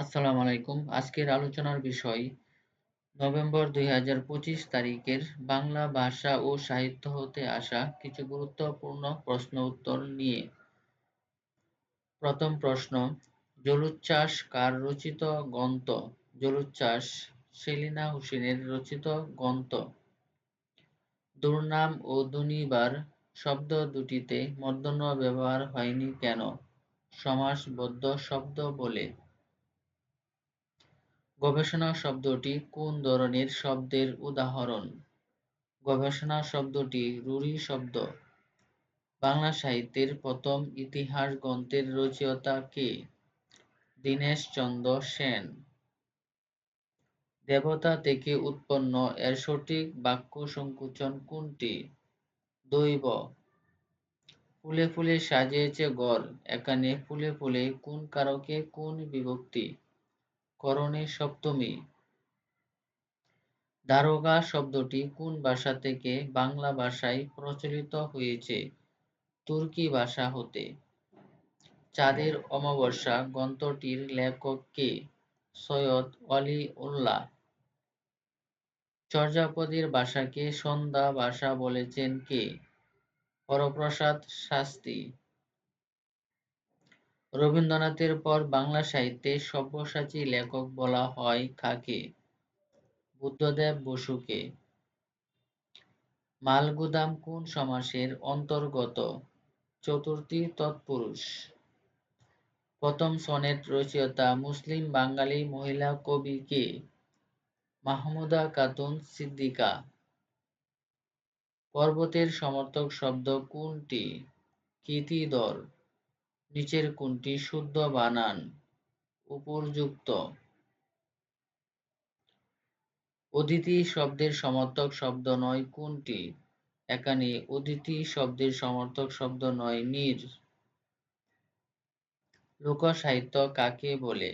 আসসালামু আলাইকুম। আজকের আলোচনার বিষয়, নভেম্বর দুই হাজার পঁচিশ তারিখের বাংলা ভাষা ও সাহিত্য হতে আসা কিছু গুরুত্বপূর্ণ প্রশ্ন উত্তর নিয়ে। প্রথম প্রশ্ন, জলোচ্ছ্বাস কার রচিত গ্রন্থ? জলোচ্ছ্বাস, সেলিনা হোসেনের রচিত গ্রন্থ। দুর্নাম ও দুনিবার শব্দ দুটিতে মূর্ধন্য ব্যবহার হয়নি কেন? সমাসবদ্ধ শব্দ বলে। গবেষণা শব্দটি কোন ধরনের শব্দের উদাহরণ? গবেষণা শব্দটি রুড়ি শব্দ। বাংলা সাহিত্যের প্রথম ইতিহাস গ্রন্থের রচয়িতা কে? দীনেশচন্দ্র সেন। দেবতা থেকে উৎপন্ন এর সঠিক বাক্য সংকোচন কোনটি? দৈব। ফুলে ফুলে সাজিয়েছে গড়। এখানে ফুলে ফুলে কোন কারকে কোন বিভক্তি? করণে সপ্তমী। দারোগা শব্দটি কোন ভাষা থেকে বাংলা ভাষায় প্রচলিত হয়েছে? তুর্কি ভাষা হতে। চাঁদের অমাবস্যা গ্রন্থটির লেখক কে? সৈয়দ অলি উল্লাহ। চর্যাপদের ভাষাকে সন্ধ্যা ভাষা বলেছেন কে? হরপ্রসাদ শাস্ত্রী। রবীন্দ্রনাথের পর বাংলা সাহিত্যে সব্যসাচী লেখক বলা হয় কাকে? বুদ্ধদেব বসুকে। মালগুদাম কোন সমাসের অন্তর্গত? চতুর্থী তৎপুরুষ। প্রথম সনেট রচয়িতা মুসলিম বাঙালি মহিলা কবি কে? মাহমুদা খাতুন সিদ্দিকা। পর্বতের সমর্থক শব্দ কোনটি? কৃতিদর নিচের কোনটি শুদ্ধ বানান, উপযুক্ত। অদিতি শব্দের সমর্থক শব্দ নয় কোনটি? এখানে অদিতি শব্দের সমর্থক শব্দ নয় নির। লোক সাহিত্য কাকে বলে?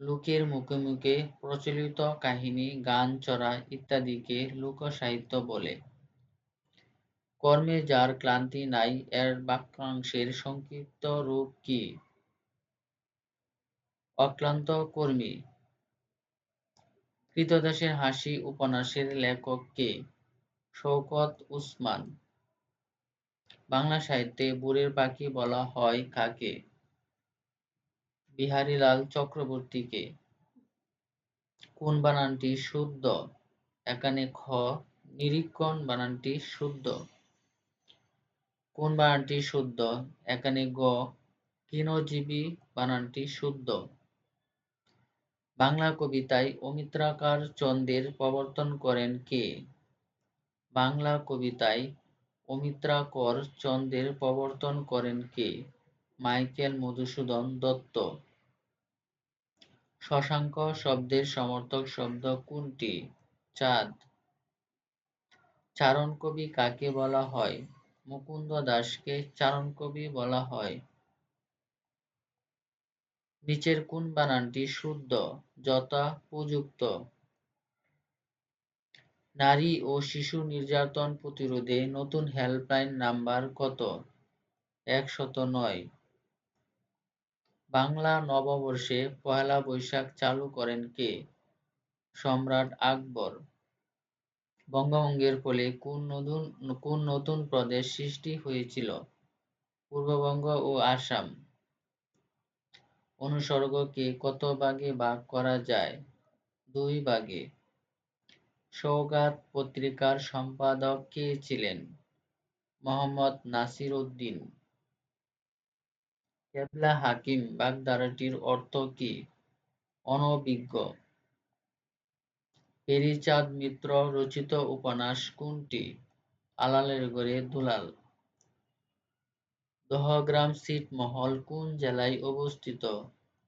লোকের মুখে মুখে প্রচলিত কাহিনী, গান, চড়া ইত্যাদিকে লোক সাহিত্য বলে। কর্মে যার ক্লান্তি নাই, এর বাক্যাংশের সংক্ষিপ্ত রূপ কি? অক্লান্ত কর্মী। কৃতদাসের হাসি উপন্যাসের লেখক কে? শওকত উসমান। বাংলা সাহিত্যে বুড়ের পাখি বলা হয় কাকে? বিহারীলাল চক্রবর্তীকে কোন বানানটি শুদ্ধ? এখানে খ, নিরীক্ষণ বানানটি শুদ্ধ। কোন বানানটি শুদ্ধ? এখানে গ, কিনজীবী বানানটি শুদ্ধ। বাংলা কবিতায় অমিত্রাকার চন্দের প্রবর্তন করেন কে? বাংলা কবিতায় অমিত্রাকর চন্দের প্রবর্তন করেন কে? মাইকেল মধুসূদন দত্ত। শশাঙ্ক শব্দের সমর্থক শব্দ কোনটি? চাঁদ। চারণ কবি কাকে বলা হয়? মুকুন্দ দাসকে চারণ কবি বলা হয়। নিচের কোন বানানটি শুদ্ধ, যথা উপযুক্ত? নারী ও শিশু নির্যাতন প্রতিরোধে নতুন হেল্পলাইন নাম্বার কত? একশত নয়। বাংলা নববর্ষে পয়লা বৈশাখ চালু করেন কে? সম্রাট আকবর। বঙ্গভঙ্গের ফলে কোন নতুন কোন নতুন প্রদেশ সৃষ্টি হয়েছিল? পূর্ববঙ্গ ও আসাম। অনুসর্গকে কত ভাগে ভাগ করা যায়? দুই ভাগে। সৌগাত পত্রিকার সম্পাদক কে ছিলেন? মোহাম্মদ নাসির উদ্দিন। কেবলা হাকিম বাগধারাটির অর্থ কি? অনভিজ্ঞ। পেরিচাঁদ মিত্র রচিত উপন্যাস কোনটি? আলালের গড়ে দুলাল। দহগ্রাম ছিটমহল কোন জেলায় অবস্থিত?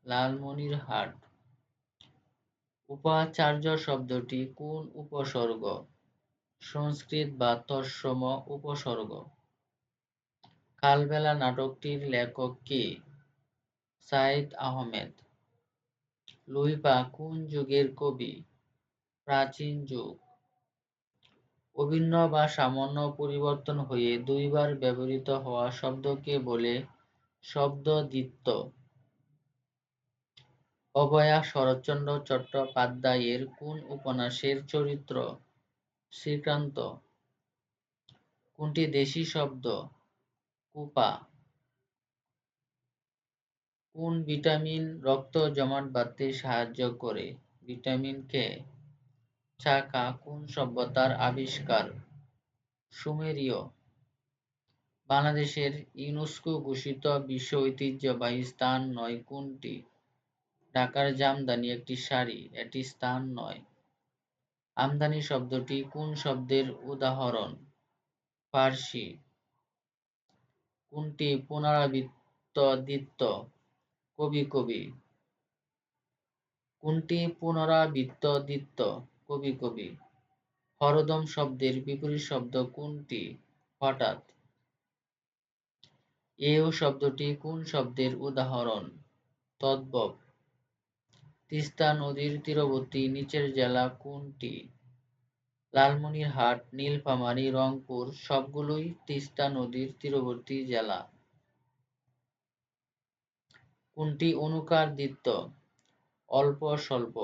লালমনিরহাট। উপাচার্য শব্দটি কোন উপসর্গ? সংস্কৃত বা তৎসম উপসর্গ। কালবেলা নাটকটির লেখক কে? সাইদ আহমেদ। লুইপা কোন যুগের কবি? প্রাচীন যুগ। অভিন্ন বা সামান্য পরিবর্তন হয়ে দুইবার ব্যবহৃত হওয়া শব্দকে বলে শব্দদ্বিত্ব অভয়া শরৎচন্দ্র চট্টোপাধ্যায়ের কোন উপন্যাসের চরিত্র শ্রীকান্ত কোনটি দেশি শব্দ? কুপা। কোন ভিটামিন রক্ত জমাট বাঁধতে সাহায্য করে? Vitamin K? চাকা কোন সভ্যতার আবিষ্কার? সুমেরীয়। বাংলাদেশের ইউনেস্কো ঘোষিত বিশ্ব ঐতিহ্যবাহী স্থান নয় কোনটি? ঢাকার জামদানি একটি শাড়ি, এটি স্থান নয়। আমদানি শব্দটি কোন শব্দের উদাহরণ? ফার্সি। কোনটি পুনরাবৃত্ত দ্বিত্ব কবি কবি। কোনটি পুনরাবৃত্ত দ্বিত্ব কবি কবি। হরদম শব্দের বিপরীত শব্দ কোনটি? হঠাৎ। এও শব্দটি কোন শব্দের উদাহরণ? তদ্ভব। তিস্তা নদীর তীরবর্তী নিচের জেলা কোনটি? লালমনিরহাট, নীলফামারী, রংপুর সবগুলোই তিস্তা নদীর তীরবর্তী জেলা। কোনটি অনুকার দিত্য অল্প স্বল্প।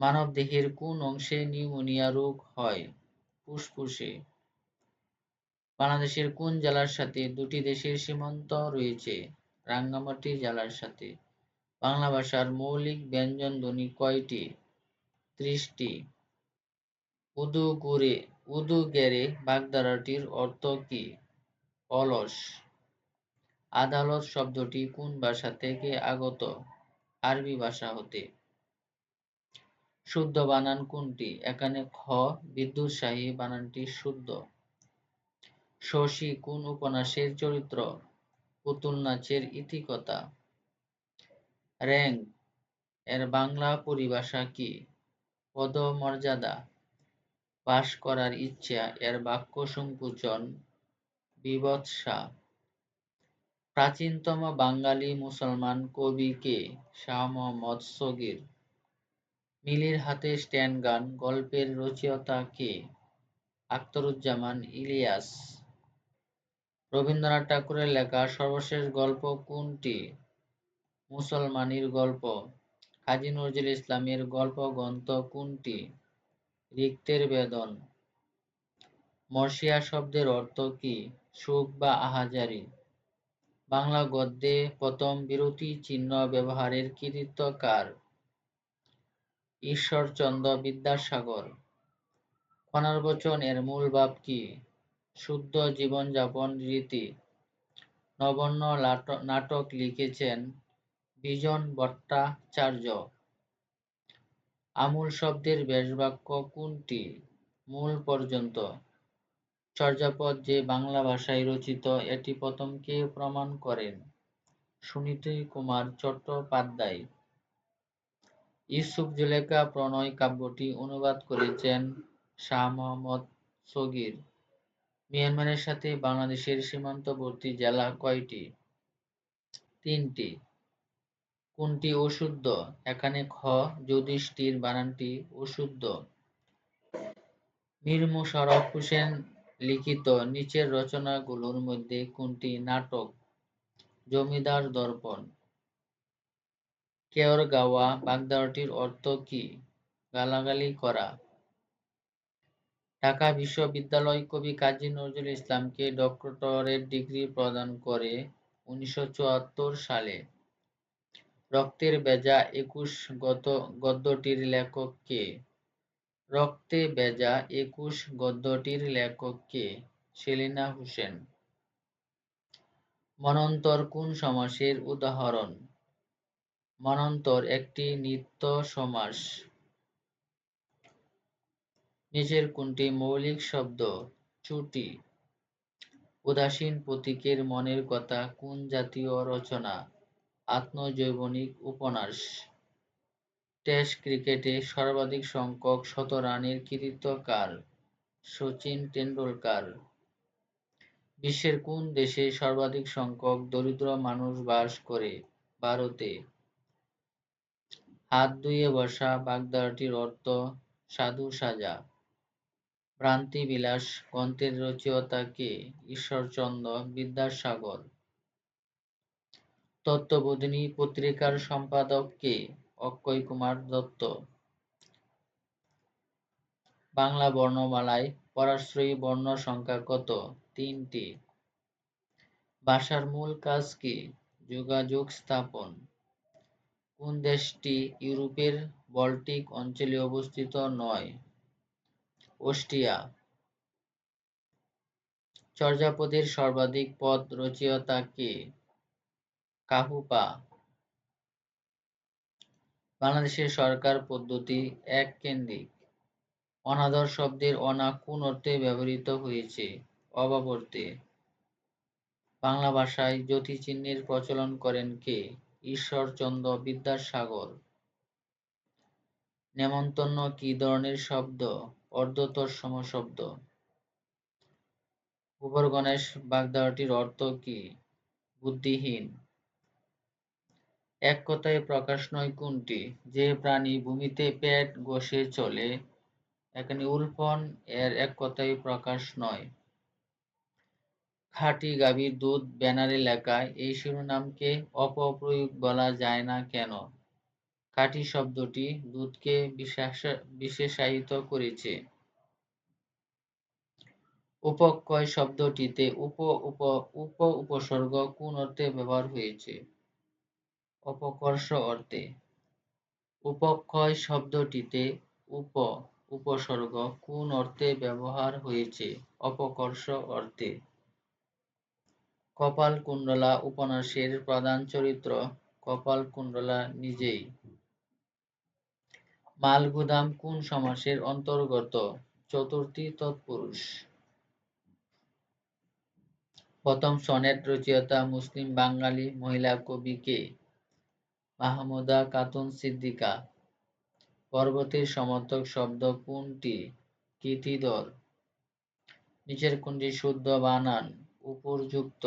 মানবদেহের কোন অংশে নিউমোনিয়া রোগ হয়? ফুসফুসে। বাংলাদেশের কোন জেলার সাথে দুটি দেশের সীমান্ত রয়েছে? রাঙ্গামাটি জেলার সাথে। বাংলা ভাষার মৌলিক ব্যঞ্জন ধ্বনি কয়টি? ত্রিশটি। উদু গুরে উদু গেরে বাগধারাটির অর্থ কি? অলস। আদালত শব্দটি কোন ভাষা থেকে আগত? আরবি ভাষা হতে। শুদ্ধ বানান কোনটি? এখানে খ বিদ্যুৎসাহী বানানটি শুদ্ধ। শশী কোন উপন্যাসের চরিত্র? পুতুল নাচের ইতিকথা। র্যাঙ্ক এর বাংলা পরিভাষা কি? পদমর্যাদা। বাস করার ইচ্ছা, এর বাক্য সংকোচন, বিবৎসা। প্রাচীনতম বাঙালি মুসলমান কবি কে? শাহ মোহাম্মদ সগির। মিলির হাতে স্ট্যান্ড গান, গল্পের রচয়িতা কে? আখতারুজ্জামান ইলিয়াস। রবীন্দ্রনাথ ঠাকুরের লেখা সর্বশেষ গল্প কোনটি? মুসলমানির গল্প। কাজী নজরুল ইসলামের গল্প গ্রন্থ কোনটি? রিক্তের বেদন। মর্শিয়া শব্দের অর্থ কি? সুখ বা আহাজারি। বাংলা গদ্যে প্রথম বিরতি চিহ্ন ব্যবহারের কৃতিত্ব কার? ঈশ্বরচন্দ্র বিদ্যাসাগর। পুনর্বচন এর মূল ভাব কি? শুদ্ধ জীবনযাপন রীতি। নবন্ন নাটক লিখেছেন বিজন ভট্টাচার্য। আমূল শব্দের ব্যাসবাক্য কোনটি? মূল পর্যন্ত। চর্যাপদ যে বাংলা ভাষায় রচিত, এটি প্রথম কে প্রমাণ করেন। সুনীতি কুমার চট্টোপাধ্যায়। ইউসুফ জুলেখা প্রণয় কাব্যটি অনুবাদ করেছেন শাহ মোহাম্মদ সগির। মিয়ানমারের সাথে বাংলাদেশের সীমান্তবর্তী জেলা কয়টি? তিনটি। কোনটি অশুদ্ধ? এখানে খ যুধিষ্ঠির বানানটি অশুদ্ধ। মীর মোশাররফ হোসেন লিখিত নিচের রচনাগুলোর মধ্যে কোনটি নাটক? জমিদার দর্পণ। কেয়র গাওয়া বাগধারাটির অর্থ কি? গালাগালি করা। ঢাকা বিশ্ববিদ্যালয় কবি কাজী নজরুল ইসলামকে ডক্টরেট ডিগ্রি প্রদান করে উনিশশো চুয়াত্তর সালে। রক্তের বেজা একুশ গত, গদ্যটির লেখক কে? রক্তে বেজা একুশ গদ্যটির লেখক কে? সেলিনা হোসেন। মনন্তর কোন সমাসের উদাহরণ? মনন্তর একটি নিত্য সমাস। নিচের কোনটি মৌলিক শব্দ? চুটি। উদাসীন প্রতীকের মনের কথা কোন জাতীয় রচনা? আত্মজৈবনিক উপন্যাস। টেস্ট ক্রিকেটে সর্বাধিক সংখ্যক শতরানের কৃতিত্ব কার? শচীন টেন্ডুলকার বিশ্বের কোন দেশে সর্বাধিক সংখ্যক দরিদ্র মানুষ বাস করে? ভারতে। হাত ধুয়ে বসা বাগধারাটির অর্থ সাধু সাজা। ভ্রান্তিবিলাস, গ্রন্থের রচয়িতা কে? ঈশ্বরচন্দ্র বিদ্যাসাগর। তত্ত্ববোধিনী, পত্রিকার সম্পাদক কে? অক্ষয় কুমার দত্ত। বাংলা বর্ণমালায় পরাশ্রয়ী বর্ণ সংখ্যা কত? তিনটি। ভাষার মূল কাজ কি? যোগাযোগ স্থাপন। কোন দেশটি ইউরোপের বল্টিক অঞ্চলে অবস্থিত নয়? অস্ট্রিয়া। চর্যাপদের সর্বাধিক পদ রচয়িতা কে কাহুপা। বাংলাদেশের সরকার পদ্ধতি এক কেন্দ্রিক অনাদর শব্দের অনা কোন অর্থে ব্যবহৃত হয়েছে? অভাব অর্থে বাংলা ভাষায় জ্যোতিচিহ্নের প্রচলন করেন কে? ঈশ্বরচন্দ্র বিদ্যাসাগর। নেমন্তন্ন কি ধরনের শব্দ? অর্ধতৎসম শব্দ গোবর গণেশ বাগধারাটির অর্থ কি? বুদ্ধিহীন। এক কথায় প্রকাশ নয় কোনটি। যে প্রাণী ভূমিতে পেট ঘষে চলে, এখানে উল্ফন এর এক কথায় প্রকাশ নয়। খাঁটি গাভীর দুধ ব্যানারে লেখা, এই শিরোনামকে অপপ্রয়োগ বলা যায় না কেন? খাঁটি শব্দটি দুধকে বিশেষায়িত করেছে। উপক্ষয় শব্দটিতে উপ উপ উপ উপসর্গ কোন অর্থে ব্যবহার হয়েছে? অপকর্ষ অর্থে। উপক্ষয় শব্দটিতে উপ, উপসর্গ কোন অর্থে ব্যবহার হয়েছে? অপকর্ষ অর্থে। কপালকুণ্ডলা উপন্যাসের প্রধান চরিত্র কপাল কপালকুণ্ডলা নিজেই। মালগুদাম কোন সমাসের অন্তর্গত? চতুর্থী তৎপুরুষ। প্রথম সনেট রচয়িতা মুসলিম বাঙালি মহিলা কবি কে? মাহমুদা খাতুন সিদ্দিকা। পর্বতের সমর্থক শব্দ কোনটি? কীতিদর নিচের কোনটি শুদ্ধ বানান উপরযুক্ত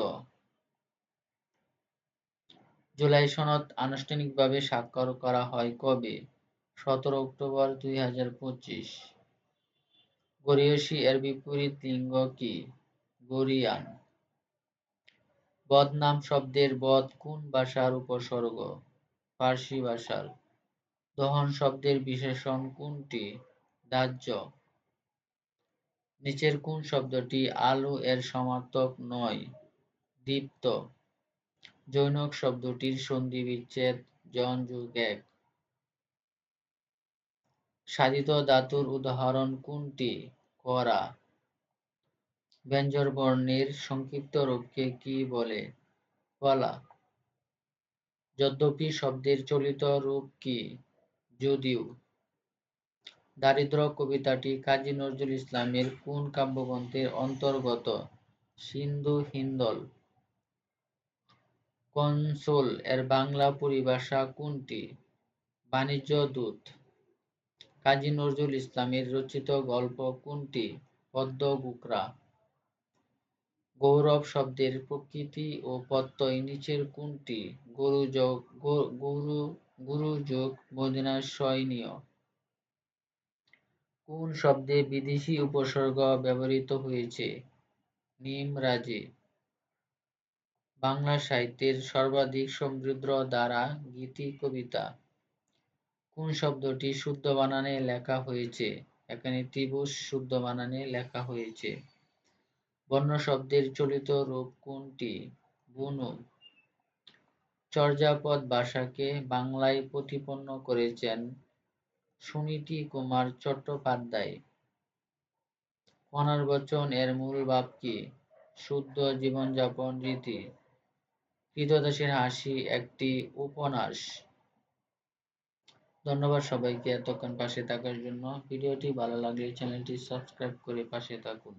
জুলাই সনদ আনুষ্ঠানিকভাবে স্বাক্ষর করা হয় কবে? সতেরো অক্টোবর দুই হাজার পঁচিশ। গরিয়সী এর বিপরীত লিঙ্গ কি? গরিয়ান বদনাম শব্দের বদ কোন ভাষার উপসর্গ? ফার্সি ভাষার। দহন শব্দের বিশেষণ কোনটি? দাহ্য। নিচের কোন শব্দটি আলু এর সমার্থক নয়? দীপ্ত। জৈনক শব্দটির সন্ধি বিচ্ছেদ জন যুগ এক। সাধিত ধাতুর উদাহরণ কোনটি? করা ব্যঞ্জর বর্ণের সংক্ষিপ্ত রূপকে কি বলে? কলা। যদ্যপি শব্দের চলিত রূপ কি? যদিও। দারিদ্র কবিতাটি কাজী নজরুল ইসলামের কোন কাব্যগ্রন্থের অন্তর্গত? সিন্ধু হিন্দল। কনসোল এর বাংলা পরিভাষা কোনটি? বাণিজ্য দূত। কাজী নজরুল ইসলামের রচিত গল্প কোনটি? পদ্ম গুকরা গৌরব শব্দের প্রকৃতি ও প্রত্যয় নিচের কোনটি? গরু যোগ গরু, গুরু যোগ মদিনাশয়নীয় কোন শব্দে বিদেশি উপসর্গ ব্যবহৃত হয়েছে? নিমরাজি। বাংলা সাহিত্যের সর্বাধিক সমৃদ্ধ দ্বারা গীতি কবিতা। কোন শব্দটি শুদ্ধ বানানে লেখা হয়েছে? এখানে ত্রিভুজ শুদ্ধ বানানে লেখা হয়েছে। বর্ণ শব্দের চলিত রূপ কোনটি? বুনু। চর্যাপদ ভাষাকে বাংলায় প্রতিপন্ন করেছেন সুনীতি কুমার চট্টোপাধ্যায়। পুনর্বচন এর মূল ভাব কি? শুদ্ধ জীবনযাপন রীতি। কৃতদাসের হাসি একটি উপন্যাস। ধন্যবাদ সবাইকে এতক্ষণ পাশে থাকার জন্য। ভিডিওটি ভালো লাগলে চ্যানেলটি সাবস্ক্রাইব করে পাশে থাকুন।